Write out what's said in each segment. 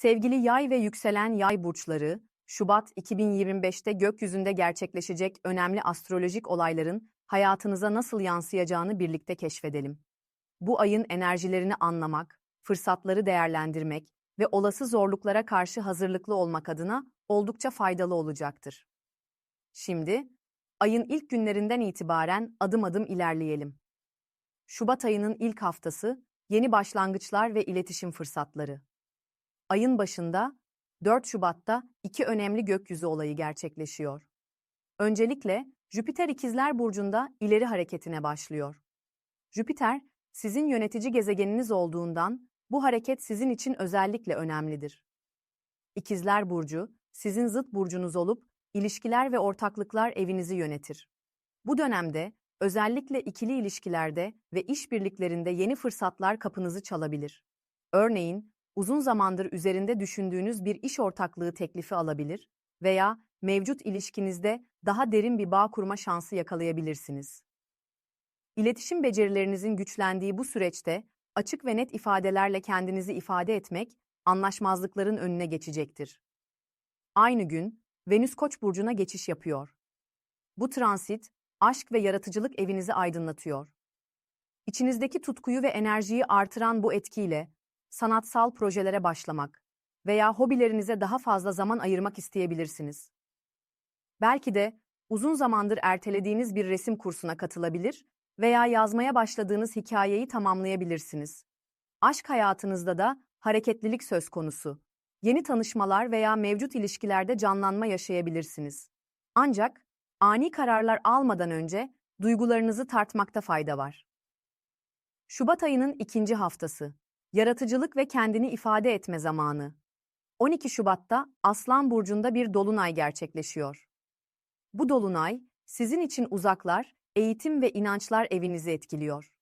Sevgili yay ve yükselen yay burçları, Şubat 2025'te gökyüzünde gerçekleşecek önemli astrolojik olayların hayatınıza nasıl yansıyacağını birlikte keşfedelim. Bu ayın enerjilerini anlamak, fırsatları değerlendirmek ve olası zorluklara karşı hazırlıklı olmak adına oldukça faydalı olacaktır. Şimdi, ayın ilk günlerinden itibaren adım adım ilerleyelim. Şubat ayının ilk haftası, yeni başlangıçlar ve iletişim fırsatları. Ayın başında 4 Şubat'ta iki önemli gökyüzü olayı gerçekleşiyor. Öncelikle Jüpiter İkizler burcunda ileri hareketine başlıyor. Jüpiter sizin yönetici gezegeniniz olduğundan bu hareket sizin için özellikle önemlidir. İkizler burcu sizin zıt burcunuz olup ilişkiler ve ortaklıklar evinizi yönetir. Bu dönemde özellikle ikili ilişkilerde ve işbirliklerinde yeni fırsatlar kapınızı çalabilir. Örneğin, uzun zamandır üzerinde düşündüğünüz bir iş ortaklığı teklifi alabilir veya mevcut ilişkinizde daha derin bir bağ kurma şansı yakalayabilirsiniz. İletişim becerilerinizin güçlendiği bu süreçte açık ve net ifadelerle kendinizi ifade etmek anlaşmazlıkların önüne geçecektir. Aynı gün Venüs Koç burcuna geçiş yapıyor. Bu transit aşk ve yaratıcılık evinizi aydınlatıyor. İçinizdeki tutkuyu ve enerjiyi artıran bu etkiyle sanatsal projelere başlamak veya hobilerinize daha fazla zaman ayırmak isteyebilirsiniz. Belki de uzun zamandır ertelediğiniz bir resim kursuna katılabilir veya yazmaya başladığınız hikayeyi tamamlayabilirsiniz. Aşk hayatınızda da hareketlilik söz konusu. Yeni tanışmalar veya mevcut ilişkilerde canlanma yaşayabilirsiniz. Ancak ani kararlar almadan önce duygularınızı tartmakta fayda var. Şubat ayının ikinci haftası. Yaratıcılık ve kendini ifade etme zamanı. 12 Şubat'ta Aslan Burcu'nda bir dolunay gerçekleşiyor. Bu dolunay, sizin için uzaklar, eğitim ve inançlar evinizi etkiliyor.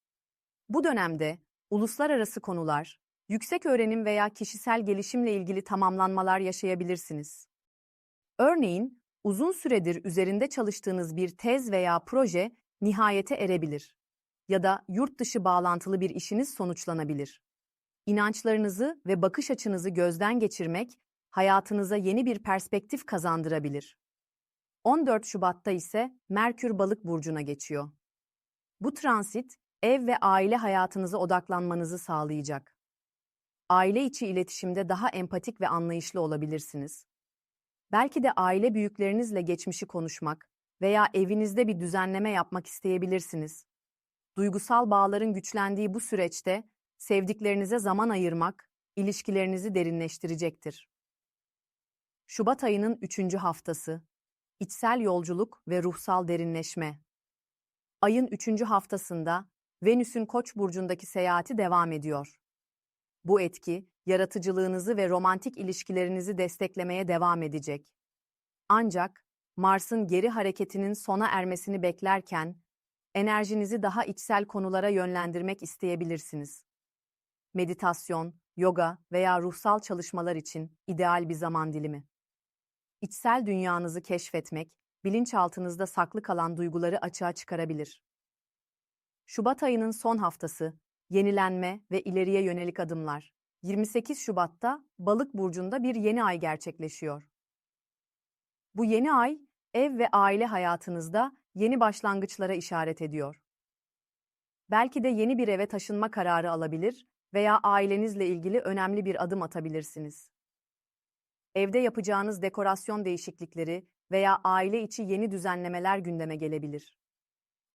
Bu dönemde, uluslararası konular, yüksek öğrenim veya kişisel gelişimle ilgili tamamlanmalar yaşayabilirsiniz. Örneğin, uzun süredir üzerinde çalıştığınız bir tez veya proje nihayete erebilir ya da yurt dışı bağlantılı bir işiniz sonuçlanabilir. İnançlarınızı ve bakış açınızı gözden geçirmek hayatınıza yeni bir perspektif kazandırabilir. 14 Şubat'ta ise Merkür Balık burcuna geçiyor. Bu transit ev ve aile hayatınıza odaklanmanızı sağlayacak. Aile içi iletişimde daha empatik ve anlayışlı olabilirsiniz. Belki de aile büyüklerinizle geçmişi konuşmak veya evinizde bir düzenleme yapmak isteyebilirsiniz. Duygusal bağların güçlendiği bu süreçte sevdiklerinize zaman ayırmak ilişkilerinizi derinleştirecektir. Şubat ayının üçüncü haftası. İçsel yolculuk ve ruhsal derinleşme. Ayın üçüncü haftasında Venüs'ün Koç burcundaki seyahati devam ediyor. Bu etki, yaratıcılığınızı ve romantik ilişkilerinizi desteklemeye devam edecek. Ancak Mars'ın geri hareketinin sona ermesini beklerken enerjinizi daha içsel konulara yönlendirmek isteyebilirsiniz. Meditasyon, yoga veya ruhsal çalışmalar için ideal bir zaman dilimi. İçsel dünyanızı keşfetmek, bilinçaltınızda saklı kalan duyguları açığa çıkarabilir. Şubat ayının son haftası, yenilenme ve ileriye yönelik adımlar. 28 Şubat'ta Balık burcunda bir yeni ay gerçekleşiyor. Bu yeni ay ev ve aile hayatınızda yeni başlangıçlara işaret ediyor. Belki de yeni bir eve taşınma kararı alabilir veya ailenizle ilgili önemli bir adım atabilirsiniz. Evde yapacağınız dekorasyon değişiklikleri veya aile içi yeni düzenlemeler gündeme gelebilir.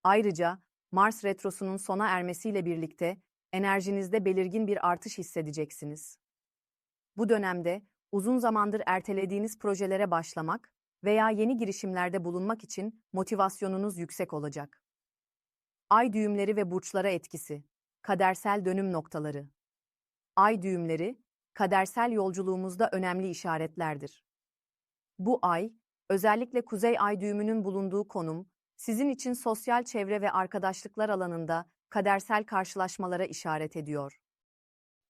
Ayrıca Mars retrosunun sona ermesiyle birlikte enerjinizde belirgin bir artış hissedeceksiniz. Bu dönemde uzun zamandır ertelediğiniz projelere başlamak veya yeni girişimlerde bulunmak için motivasyonunuz yüksek olacak. Ay düğümleri ve burçlara etkisi. Kadersel dönüm noktaları. Ay düğümleri kadersel yolculuğumuzda önemli işaretlerdir. Bu ay, özellikle kuzey ay düğümünün bulunduğu konum, sizin için sosyal çevre ve arkadaşlıklar alanında kadersel karşılaşmalara işaret ediyor.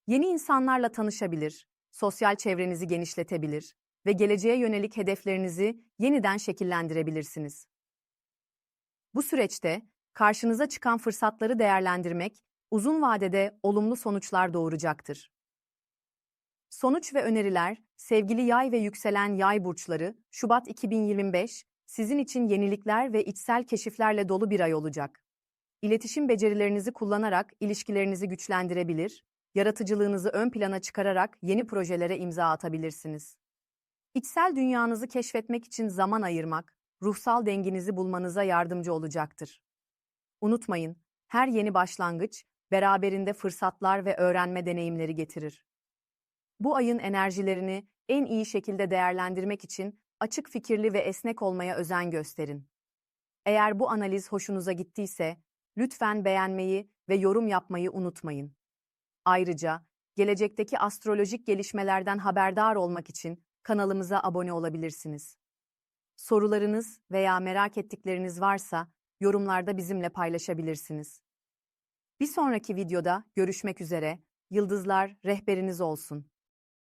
Yeni insanlarla tanışabilir, sosyal çevrenizi genişletebilir ve geleceğe yönelik hedeflerinizi yeniden şekillendirebilirsiniz. Bu süreçte karşınıza çıkan fırsatları değerlendirmek uzun vadede olumlu sonuçlar doğuracaktır. Sonuç ve öneriler, sevgili yay ve yükselen yay burçları, Şubat 2025, sizin için yenilikler ve içsel keşiflerle dolu bir ay olacak. İletişim becerilerinizi kullanarak ilişkilerinizi güçlendirebilir, yaratıcılığınızı ön plana çıkararak yeni projelere imza atabilirsiniz. İçsel dünyanızı keşfetmek için zaman ayırmak, ruhsal denginizi bulmanıza yardımcı olacaktır. Unutmayın, her yeni başlangıç beraberinde fırsatlar ve öğrenme deneyimleri getirir. Bu ayın enerjilerini en iyi şekilde değerlendirmek için açık fikirli ve esnek olmaya özen gösterin. Eğer bu analiz hoşunuza gittiyse, lütfen beğenmeyi ve yorum yapmayı unutmayın. Ayrıca, gelecekteki astrolojik gelişmelerden haberdar olmak için kanalımıza abone olabilirsiniz. Sorularınız veya merak ettikleriniz varsa yorumlarda bizimle paylaşabilirsiniz. Bir sonraki videoda görüşmek üzere. Yıldızlar rehberiniz olsun.